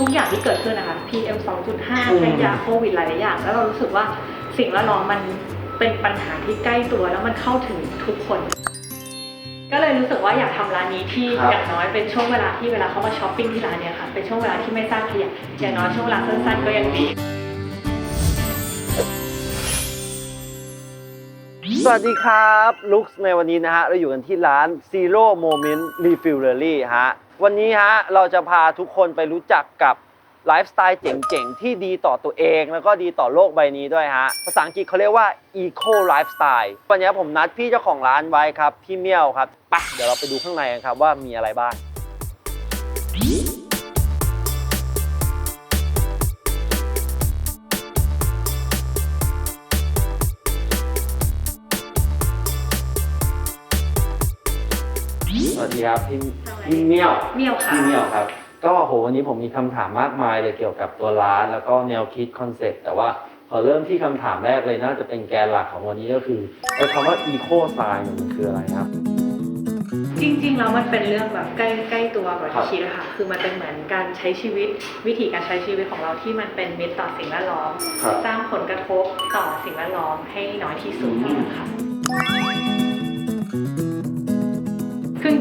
ทุกอย่างที่เกิดขึ้นนะคะ PM อืม2.5ขยะโควิดหลายๆอย่าง แล้วเรารู้สึกว่าสิ่งแวดล้อมมันเป็นปัญหาที่ใกล้ตัวแล้วมันเข้าถึงทุกคน ก็เลยรู้สึกว่าอยากทำร้านนี้ที่ครับอย่างน้อยเป็นช่วงเวลาที่เวลาเขามาช้อปปิ้งที่ร้านเนี่ยค่ะเป็นช่วงเวลาที่ไม่สร้างขยะอย่างน้อยช่วงเวลาสั้นๆก็ยังดีสวัสดีครับลุคในวันนี้นะฮะเราอยู่กันที่ร้าน Zero Moment Refillery ฮะ วันนี้ฮะเราจะพาทุกคนไปรู้จักกับไลฟ์สไตล์เจ๋งๆ ที่ดีต่อตัวเอง แล้วก็ดีต่อโลกใบนี้ด้วยฮะ ภาษาอังกฤษเขาเรียกว่า Eco Lifestyle วันนี้ผมนัดพี่เจ้าของร้านไว้ครับ พี่เมี่ยวครับไปเดี๋ยวเราไปดูข้างในกันครับว่ามีอะไรบ้าง วัสดีครับพี่พี่เมี่ยวเมี่ยวค่ะพี่เมี่ยวครับ ก็โหวันนี้ผมมีคำถามมากมายเลยเกี่ยวกับตัวร้าน แล้วก็แนวคิดคอนเซ็ปต์แต่ว่าขอเริ่มที่คำถามแรกเลยน่าจะเป็นแกนหลักของวันนี้ก็คือไอ้คำว่า eco style เนี่ยมันคืออะไรครับ จริงๆแล้วมันเป็นเรื่องแบบใกล้ใกล้ตัวกว่าครับที่คิดอะค่ะคือมันเป็นเหมือนการใช้ชีวิตวิถีการใช้ชีวิตของเราที่มันเป็นมิตรต่อสิ่งแวดล้อมครับสร้างผลกระทบต่อสิ่งแวดล้อมให้น้อยที่สุดอืมนะคะคือจ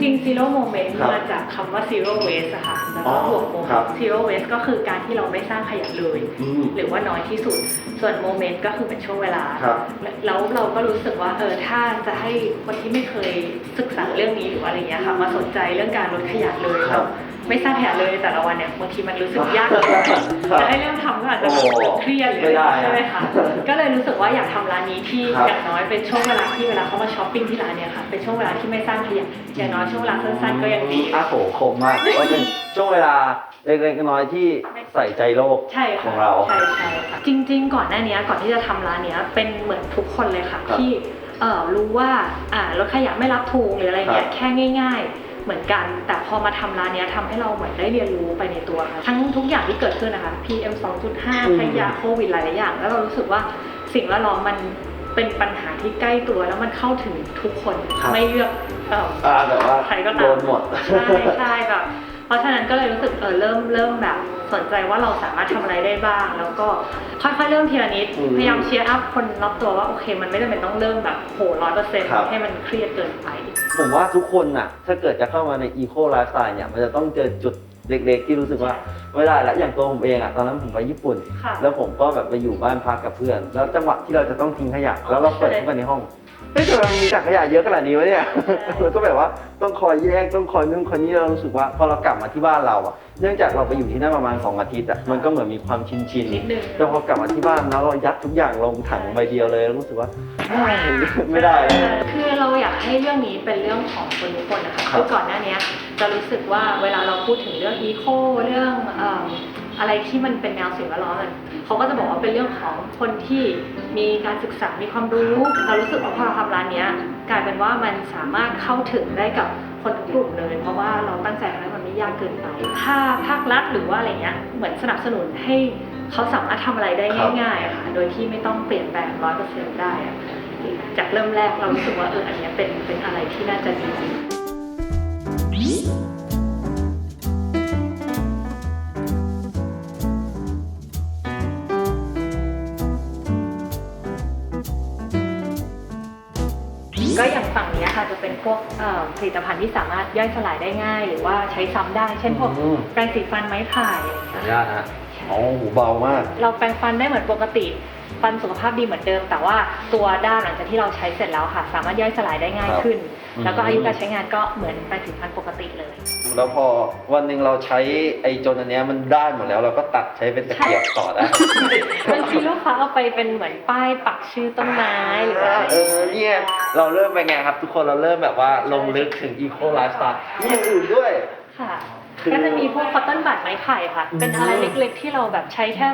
ริงๆ zero moment ครับมาจากคำว่า zero waste อะค่ะแล้วอ๋ก็อบวก moment ครับ zero waste ก็คือการที่เราไม่สร้างขยะเลย อืม หรือว่าน้อยที่สุด ส่วนโมเมนต์ก็คือเป็นช่วงเวลา ครับแล้วเราก็รู้สึกว่าเออถ้าจะให้คนที่ไม่เคยศึกษาเรื่องนี้หรืออะไรเงี้ยค่ะมาสนใจเรื่องการลดขยะเลยครับ ไม่สร้างขยะเลยในแต่ละวันเนี่ยบางทีมันรู้สึกยากครับจะให้เริ่มทำก็อาจจะโอ้เครียดหรือไม่ได้อะใช่ไหมคะก็เลยรู้สึกว่าอยากทำร้านนี้ที่ครับอย่างน้อยเป็นช่วงเวลาที่เวลาเขามาช้อปปิ้งที่ร้านเนี่ยค่ะเป็นช่วงเวลาที่ไม่สร้างขยะอย่างน้อยช่วงเวลาสั้นๆก็ยังดีอ้าโหคมมากว่าเป็นช่วงเวลาเล็กๆน้อยๆที่ใส่ใจโลกใช่ขค่ะองเราใช่ใช่ค่ะจริง ๆ ก่อนหน้านี้ก่อนที่จะทำร้านเนี้ยเป็นเหมือนทุกคนเลยค่ะครับที่เออรู้ว่าอ่ารถขยะไม่รับถุงหรืออะไรเงี้คยรับแค่ง่าย ๆ เหมือนกัน แต่พอมาทำร้านเนี้ยทำให้เราเหมือนได้เรียนรู้ไปในตัวค่ะทั้งทุกอย่างที่เกิดขึ้นนะคะ PM 2.5ขยะโควิดหลายๆอย่าง แล้วเรารู้สึกว่าสิ่งแวดล้อมมันเป็นปัญหาที่ใกล้ตัวแล้วมันเข้าถึงทุกคนครับไม่เลือกเอออ่าแบบว่าใครก็ตามโดนหมดใช่ใช่แบบเพ ราะฉะนั้นก็เลยรู้สึกเออเริ่มเริ่มแบบสนใจว่าเราสามารถทำอะไรได้บ้าง แล้วก็ค่อยๆเริ่มทีละนิดอืมพยายามเชียร์อัพคนรอบตัวว่าโอเค มันไม่จำเป็นต้องเริ่มแบบโหร้อยเปอร์เซ็นต์ครับให้มันเครียดเกินไป ผมว่าทุกคนน่ะ ถ้าเกิดจะเข้ามาใน eco lifestyle เนี่ย มันจะต้องเจอจุดเล็กๆ ที่รู้สึกว่าไม่ได้แล้วอย่างตัวผมเองอะตอนนั้นผมไปญี่ปุ่นค่ะแล้วผมก็แบบไปอยู่บ้านพักกับเพื่อน แล้วจังหวะที่เราจะต้องทิ้งขยะแล้วเราเปิดเข้าไปในห้อง เฮ้ยทำไมมันมีถังขยะเยอะขนาดนี้วะเนี่ยแล้วก็แบบว่าต้องคอยแยกต้องคอยนู่นคอยนี่เรารู้สึกว่าพอเรากลับมาที่บ้านเราอะ เนื่องจากเราไปอยู่ที่นั่นประมาณสองอาทิตย์อะมันก็เหมือนมีความชินชินๆนิดนึงแล้วพอกลับมาที่บ้านแล้วเรายัดทุกอย่างลงถังใบเดียวเลยแล้วรู้สึกว่าไม่ได้เลยคือเราอยากให้เรื่องนี้เป็นเรื่องของคนทุกคนนะคะครับคือก่อนหน้านี้จะรู้สึกว่าเวลาเราพูดถึงเรื่องอีโคเรื่องเอะไรที่มันเป็นแนวสิ่งแวดล้อมอะเขาก็จะบอกว่าเป็นเรื่องของคนที่มีการศึกษา มีความรู้เรารู้สึกว่าพอเราทำร้านเนี้ยกลายเป็นว่ามันสามารถเข้าถึงได้กับคนทุกกลุ่มเลย เพราะว่าเราตั้งใจทำให้มันไม่ยากเกินไปถ้าภาครัฐหรือว่าอะไรเงี้ยเหมือนสนับสนุนให้เขาสามารถทำอะไรได้ง่ายๆค่ะโดยที่ไม่ต้องเปลี่ยนแปลงร้อยเปอร์เซ็นต์ได้จากเริ่มแรกเรารู้สึกว่าเอออันเนี้ยเป็นเป็นอะไรที่น่าจะดี พวกเอ่อผลิตภัณฑ์ที่สามารถย่อยสลายได้ง่าย หรือว่าใช้ซ้ำได้ เช่นพวกอืม แปรงสีฟันไม้ไผ่ขออนุญาตนะฮะอ๋อหูเบามาก เราแปรงฟันได้เหมือนปกติ ฟันสุขภาพดีเหมือนเดิม แต่ว่าตัวด้านหลังจากที่เราใช้เสร็จแล้วค่ะ สามารถย่อยสลายได้ง่ายครับขึ้นอืมแล้วก็อายุการใช้งานก็เหมือนแปรงสีฟันปกติเลย แล้วพอวันหนึ่งเราใช้ไอ้จนอันเนี้ยมันได้หมดแล้วเราก็ตัดใช้เป็นตะเกียบต่อได้บางทีลูกค้าเอาไปเป็นเหมือนป้ายปักชื่อต้นไม้หรืออะไรเออเนี่ยเราเริ่มไปไงครับ ทุกคนเราเริ่มแบบว่าลงลึกถึง eco lifestyle มีอย่างอื่นด้วยค่ะคือก็จะมีพวกคอตตอนบัดไม้ไผ่ค่ะอืมเป็นอะไรเล็กๆที่เราแบบใช้แค่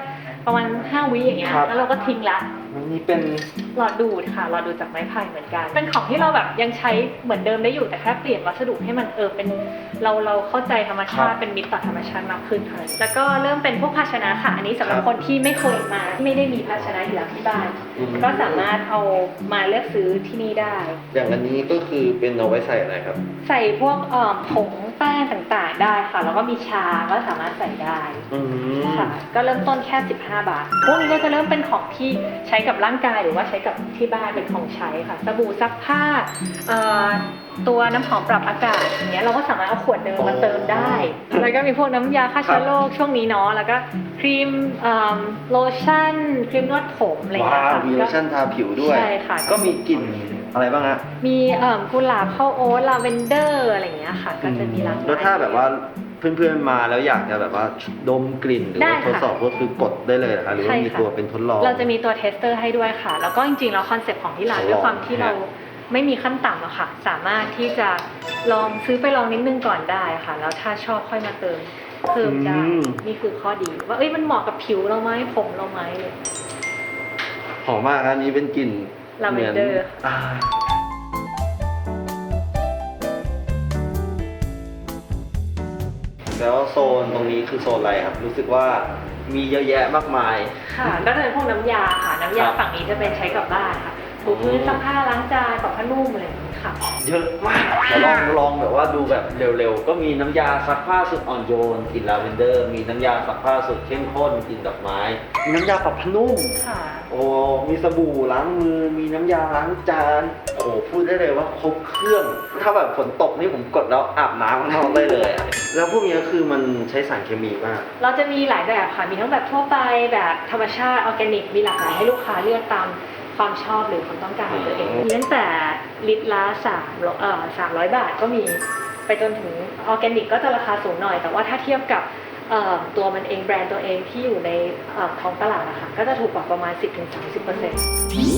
ประมาณ5วิอย่างเงี้ยครับ แล้วเราก็ทิ้งละมันมีเป็น หลอดดูดค่ะหลอดดูดจากไม้ไผ่เหมือนกัน เป็นของที่เราแบบยังใช้เหมือนเดิมได้อยู่แต่แค่เปลี่ยนวัสดุให้มันเออเป็นเราเราเข้าใจธรรมชาครัติบเป็นมิตรต่อธรรมชาติมากขึ้นค่ะแล้วก็เริ่มเป็นพวกภาชนะค่ะอันนี้สำหรับครับ คนที่ไม่เคยมาไม่ได้มีภาชนะอยู่แล้วที่บ้าน อืมก็สามารถเอามาเลือกซื้อที่นี่ได้ อย่างอันนี้ก็คือเป็นเอาไว้ใส่อะไรครับ ใส่พวกเอ่อผง แป้งต่างๆได้ค่ะ แล้วก็มีชาก็สามารถใส่ได้อืมค่ะก็เริ่มต้นแค่ 15 บาท พวกนี้ก็จะเริ่มเป็นของที่ใช้กับร่างกายหรือว่าใช้กับที่บ้านเป็นของใช้ค่ะสบู่ซักผ้าเอ่อตัวน้ำหอมปรับอากาศอย่างเงี้ยเราก็สามารถเอาขวดเดิมมาเติมได้ แล้วก็มีพวกน้ำยาฆ่าเชื้อโรคช่วงนี้เนาะแล้วก็ครีมเอิ่มโลชั่น ครีมนวดผมอะไรอย่างเงี้ยว้าวค่ะมีโลชั่นทาผิวด้วย ใช่ค่ะ ก็มีกลิ่น อะไรบ้างฮะมีเอ่อกุหลาบข้าวโอ๊ตลาเวนเดอร์อะไรอย่างเงี้ยค่ะ ก็จะมีหลากหลาย แล้วถ้าแบบว่าเพื่อนๆมาแล้วอยากจะแบบว่าดมกลิ่นหรือได้ว่าค่ะทดสอบก็คือกดได้เลยนะคะหรือว่าใช่มีค่ะตัวเป็นทดลอง เราจะมีตัวเทสเตอร์ให้ด้วยค่ะ แล้วก็จริงๆแล้วคอนเซ็ปต์ของที่ร้านทดลองด้วยความที่เราฮะ ไม่มีขั้นต่ำอะค่ะ สามารถที่จะลองซื้อไปลองนิดนึงก่อนได้ค่ะ แล้วถ้าชอบค่อยมาเติมเพิ่มได้นี่คือข้อดี ว่าเอ้ยมันเหมาะกับผิวเราไหมผมเราไหมเลย หอมมากอันนี้เป็นกลิ่น Lavender หมือนอ่าแล้วโซนตรงนี้คือโซนอะไรครับ รู้สึกว่ามีเยอะแยะมากมาย ค่ะก็จะเป็นพวกน้ำยาค่ะ น้ำยาครับฝั่งนี้จะเป็นใช้กับบ้านค่ะถูพื้นอืมซักผ้าล้างจานปรับผ้านุ่มอะไรอย่างนี้ ค่ะ เยอะมากเดี๋ยวลองลองแบบว่าดูแบบเร็วๆ ก็มีน้ำยาซักผ้าสุดอ่อนโยนกลิ่นลาเวนเดอร์ มีน้ำยาซักผ้าสุดเข้มข้นกลิ่นดอกไม้ มีน้ำยาปรับผ้านุ่ม ค่ะ โอ้ มีสบู่ล้างมือ มีน้ำยาล้างจาน โอ้ พูดได้เลยว่าครบเครื่อง ถ้าแบบฝนตกนี่ผมกดแล้วอาบน้ำข้างนอกได้เลยอะแล้วพวกนี้คือมันใช้สารเคมีมาก เราจะมีหลายแบบค่ะ มีทั้งแบบทั่วไปแบบธรรมชาติออร์แกนิก มีหลากหลายให้ลูกค้าเลือกตาม ความชอบหรือความต้องการของตัวเองมีตั้งแต่ลิตรละสามเอ่อสามร้อยบาทก็มีไปจนถึงออร์แกนิกก็จะราคาสูงหน่อย แต่ว่าถ้าเทียบกับเอ่อตัวมันเองแบรนด์ตัวเองที่อยู่ในเอ่อท้องตลาดนะคะก็จะถูกกว่าประมาณ 10-30%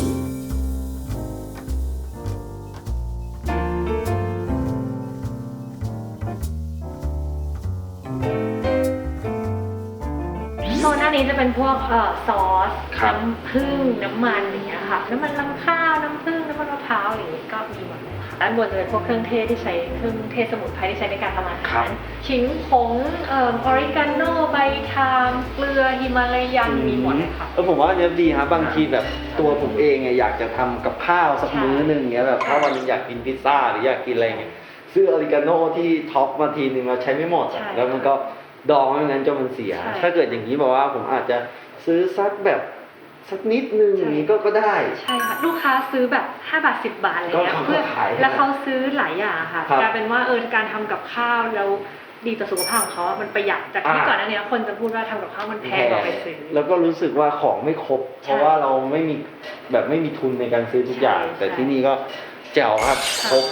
โซนหน้านี้จะเป็นพวกเอ่อซอสครับ น้ำผึ้งน้ำมันอย่างเงี้ยค่ะน้ำมันลำข้าวน้ำผึ้งน้ำมันมะพร้าวอะไรอย่างงี้ก็มีหมดเลยค่ะด้านบนจะเป็นพวกเครื่องเทศที่ใช้เครื่องเทศสมุนไพรที่ใช้ในการทำอาครัหาบ รขิงผงเอ่อออริกาโนใบทามเกลือฮิมาลายันมีหมดเลยค่ะ เออผมว่าอันเนี้ยดีครับบางทีแบบตัวผมเองเนี่ยอยากจะทำกับข้าวสักใช่มื้อหนึ่งเงี้ยแบบถ้าวันหนึงอยากกินพิซซ่าหรืออยากกินอะไรเงี้ยซื้อออริกาโน่ที่ท็อปมาทีนึงเราใช้ไม่หมดอะใช่ แล้วมันก็ ดองไว้ไม่งั้นจนมันเสียใช่ถ้าเกิดอย่างนี้บอกว่าผมอาจจะซื้อสักแบบสักนิดนึงใช่อย่างนี้ก็ก็ได้ใช่ค่ะลูกค้าซื้อแบบ5บาท10บาทอะไรเงี้ยก็เขาเพื่อขายแล้วเขาซื้อหลายอย่างค่ะครับกลายเป็นว่าเออการทำกับข้าวแล้วดีต่อสุขภาพของเขาอะมันประหยัดจากที่อ่าก่อนหน้านี้คนจะพูดว่าทำกับข้าวมันแพงกว่าไปซื้อ แล้วก็รู้สึกว่าของไม่ครบใช่เพราะว่าเราไม่มีแบบไม่มีทุนในการซื้อทุกอย่างใช่แต่ใช่ที่นี่ก็แจ๋วครับค่ะครบ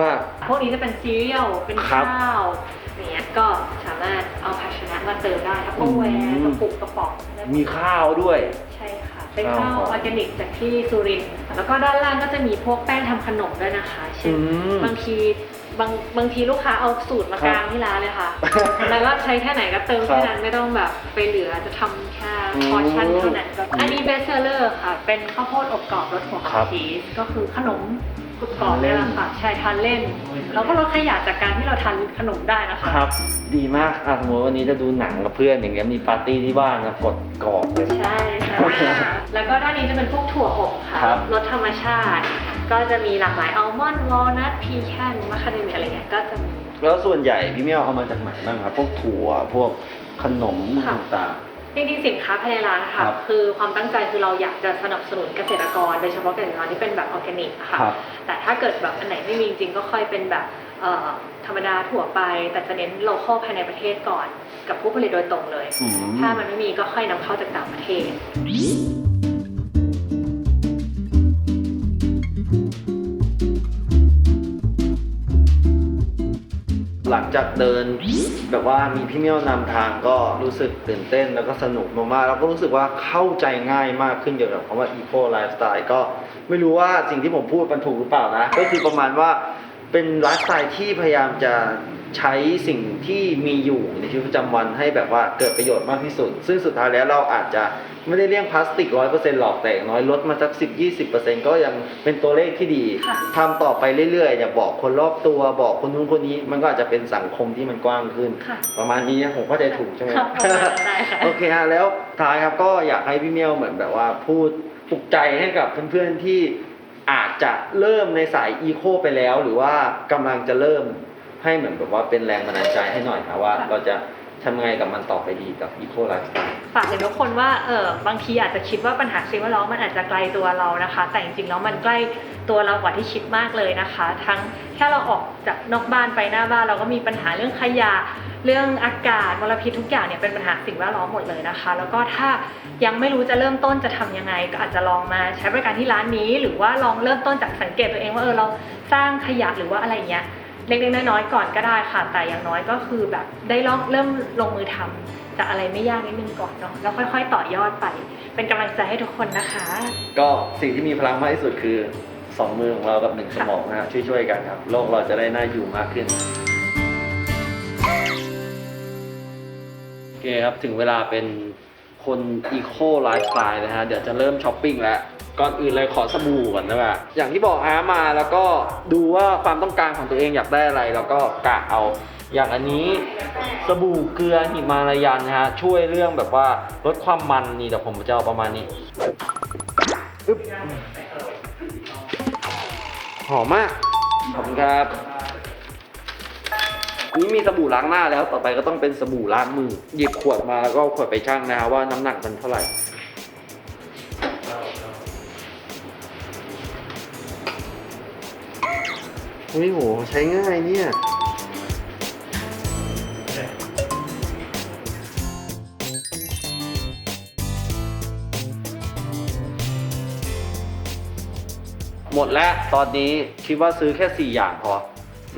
มาก พวกนี้จะเป็นซีเรียล เป็นครับข้าวอย่างเงี้ยก็สามารถเอาภาชนะมาเติมได้ทัพเปอร์แวอืร์มกระปุกกระป๋องได้หดๆ มีข้าวด้วย ใช่ค่ะเป็นข้าข้าววออร์แกนิกจากที่สุรินทร์แล้วก็ด้านล่างก็จะมีพวกแป้งทำขนมด้วยนะคะ เช่นอืมบางทีบางบางทีลูกค้าเอาสูตรมาครับกลางที่ร้านเลยค่ะ แล้วก็ใช้แค่ไหนก็เติมครับแค่นั้นไม่ต้องแบบไปเหลือจะทำแค่อืมพอชั่นเท่านั้นก็อันนี้เบสเซอร์ค่ะ เป็นข้าวโพดอบกรอบรสหัวครัหอมบชีสก็คือขนม กรุบกรอบเนี่ยแหละค่ะใช่ทานเล่น เราก็ลดขยะจากการที่เราทานขนมได้นะคะ ครับ ดีมากอะสมมติวันนี้จะดูหนังกับเพื่อนอย่างเงี้ยมีปาร์ตี้ที่บ้านนะกดกรอบเลยใช่ใช่ค่ะแล้วก็ด้านนี้จะเป็นพวกถั่วอบค่ะครับ รสธรรมชาติ ก็จะมีหลากหลายอัลมอนด์วอลนัทพีแคนมะคาเดเมียอะไรเงี้ยก็จะมี แล้วส่วนใหญ่พี่เมี่ยวเอามาจากไหนบ้างครับ พวกถั่วพวกขนมค่ะ ต่าง จริงๆสินค้าภายในร้านนะครัคะบคือความตั้งใจคือเราอยากจะสนับสนุนเกษตรกรโดยเฉพาะเกษตรกรที่เป็นแบบออร์แกนิกอะๆค่ะ ครับแต่ถ้าเกิดแบบอันไหนไม่มีจริงๆก็ค่อยเป็นแบบเอ่อธรรมดาถั่วไป แต่จะเน้นโลคอลภายในประเทศก่อน กับผู้ผลิตโดยตรงเลย อืม ถ้ามันไม่มีก็ค่อยนำเข้าจากต่างประเทศ จากเดิน แบบว่ามีพี่เมี่ยวนำทางก็รู้สึกตื่นเต้นแล้วก็สนุกมากๆแล้วก็รู้สึกว่าเข้าใจง่ายมากขึ้นเกี่ยวกับคำว่า eco lifestyle ก็ไม่รู้ว่าสิ่งที่ผมพูดมันถูกหรือเปล่านะ ก็คือประมาณว่าเป็นไลฟ์สไตล์ที่พยายามจะ ใช้สิ่งที่มีอยู่ในชีวิตประจำวันให้แบบว่าเกิดประโยชน์มากที่สุด ซึ่งสุดท้ายแล้วเราอาจจะไม่ได้เลี่ยงพลาสติกร้อยเปอร์เซ็นต์หรอกแต่อย่างน้อยลดมาสักสิบยี่สิบเปอร์เซ็นต์ก็ยังเป็นตัวเลขที่ดีค่ะทำต่อไปเรื่อยๆเนี่ยบอกคนรอบตัวบอกคนนู้นคนนี้ มันก็อาจจะเป็นสังคมที่มันกว้างขึ้นค่ะประมาณนี้นะผมเข้าใจถูกใช่ไหมครับประมาณนั้นได้ค่ะโอเคฮะแล้วท้ายครับก็อยากให้พี่เมียวเหมือนแบบว่าพูดปลุกใจให้กับเพื่อนๆที่อาจจะเริ่มในสายอีโคไปแล้ว หรือว่ากำลังจะเริ่ม ให้เหมือนแบบว่าเป็นแรงบันดาลใจให้หน่อยครับว่าค่ะเราจะทำยังไงกับมันต่อไปดีกับอีโคไลฟ์สไตล์ ฝากถึงทุกคนว่าเออบางทีอาจจะคิดว่าปัญหาสิ่งแวดล้อมมันอาจจะไกลตัวเรานะคะ แต่จริงๆแล้วมันใกล้ตัวเรากว่าที่คิดมากเลยนะคะ ทั้งแค่เราออกจากนอกบ้านไปหน้าบ้านเราก็มีปัญหาเรื่องขยะเรื่องอากาศมลพิษทุกอย่างเนี่ยเป็นปัญหาสิ่งแวดล้อมหมดเลยนะคะ แล้วก็ถ้ายังไม่รู้จะเริ่มต้นจะทำยังไง ก็อาจจะลองมาใช้บริการที่ร้านนี้ หรือว่าลองเริ่มต้นจากสังเกตตัวเองว่าเออเราสร้างขยะหรือว่าอะไรอย่างเงี้ย เล็กๆน้อยๆก่อนก็ได้ค่ะ แต่อย่างน้อยก็คือแบบได้ลองเริ่มลงมือทำจากอะไรไม่ยากนิดนึงก่อนเนาะแล้วค่อย ๆ ต่อยอดไป เป็นกำลังใจให้ทุกคนนะคะ ก็สิ่งที่มีพลังมากที่สุดคือสองมือของเรากับหนึ่งสมองนะครับช่วยๆกันครับ โลกเราจะได้น่าอยู่มากขึ้นโอเคครับ ถึงเวลาเป็นคนอีโคไลฟ์สไตล์นะฮะ เดี๋ยวจะเริ่มช้อปปิ้งแล้ว ก่อนอื่นเลยขอสบู่ก่อนนะว่าอย่างที่บอกฮะมาแล้วก็ดูว่าความต้องการของตัวเองอยากได้อะไร แล้วก็กะเอา อย่างอันนี้สบู่เกลือหิมาลายันนะฮะช่วยเรื่องแบบว่าลดความมันนี่แต่ผมจะเอาประมาณนี้อึ๊บหอมมากขอบคุณครับนี่มีสบู่ล้างหน้าแล้วต่อไปก็ต้องเป็นสบู่ล้างมือหยิบขวดมาแล้วก็เอาขวดไปชั่งนะฮะว่าน้ำหนักมันเท่าไหร่ เฮ้ยโหใช้ง่ายเนี่ยหมดแล้วตอนนี้คิดว่าซื้อแค่ 4 อย่างพอ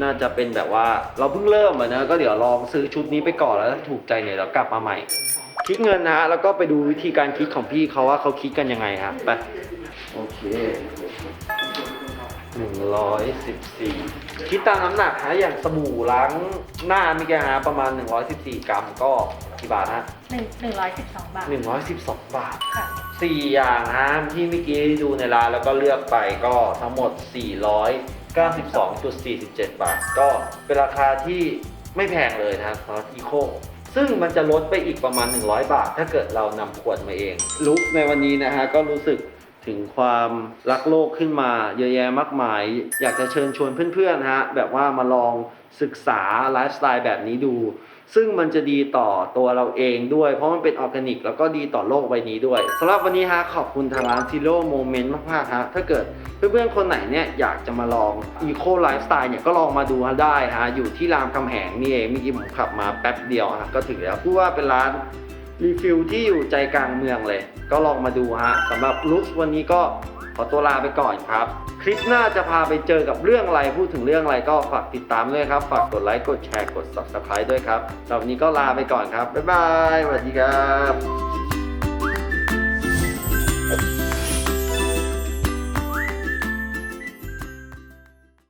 น่าจะเป็นแบบว่าเราเพิ่งเริ่มอะนะก็เดี๋ยวลองซื้อชุดนี้ไปก่อนแล้วถ้าถูกใจเนี่ยเรากลับมาใหม่ คิดเงินนะฮะแล้วก็ไปดูวิธีการคิดของพี่เขาว่าเขาคิดกันยังไงฮะไปโอเค หนึ่งร้อยสิบสี่คิดตามน้ำหนักฮะอย่างสบู่ล้างหน้ามีแกฮะประมาณ 114 กรัมก็กี่บาทฮะหนึ่งหนึ่งร้อยสิบสองบาท112 บาท ค่ะสี่อย่างนะที่เมื่อกี้ดูในร้านแล้วก็เลือกไปก็ทั้งหมด 492.47 บาท ก็เป็นราคาที่ไม่แพงเลยนะครับสำหรับอีโคซึ่งมันจะลดไปอีกประมาณ 100 บาท ถ้าเกิดเรานำขวดมาเองลุกในวันนี้นะฮะก็รู้สึก ถึงความรักโลกขึ้นมาเยอะแยะมากมาย อยากจะเชิญชวนเพื่อนๆฮะแบบว่ามาลองศึกษาไลฟ์สไตล์แบบนี้ดู ซึ่งมันจะดีต่อตัวเราเองด้วย เพราะมันเป็นออร์แกนิก แล้วก็ดีต่อโลกใบนี้ด้วยสำหรับวันนี้ฮะขอบคุณทางร้าน Zero Moment มากๆฮะถ้าเกิดเพื่อนๆคนไหนเนี่ยอยากจะมาลอง Eco Lifestyle เนี่ยก็ลองมาดูได้ฮะอยู่ที่รามคำแหงนี่เองมื่อกี้ผมขับมาแป๊บเดียวฮะก็ถึงแล้วพูดว่าเป็นร้าน รีฟิลที่อยู่ใจกลางเมืองเลย ก็ลองมาดูฮะสำหรับลุควันนี้ก็ขอตัวลาไปก่อนครับ คลิปหน้าจะพาไปเจอกับเรื่องอะไรพูดถึงเรื่องอะไรก็ฝากติดตามด้วยครับ ฝากกดไลค์กดแชร์กด subscribe ด้วยครับสำหรับวันนี้ก็ลาไปก่อนครับ บ๊ายบายสวัสดีครับ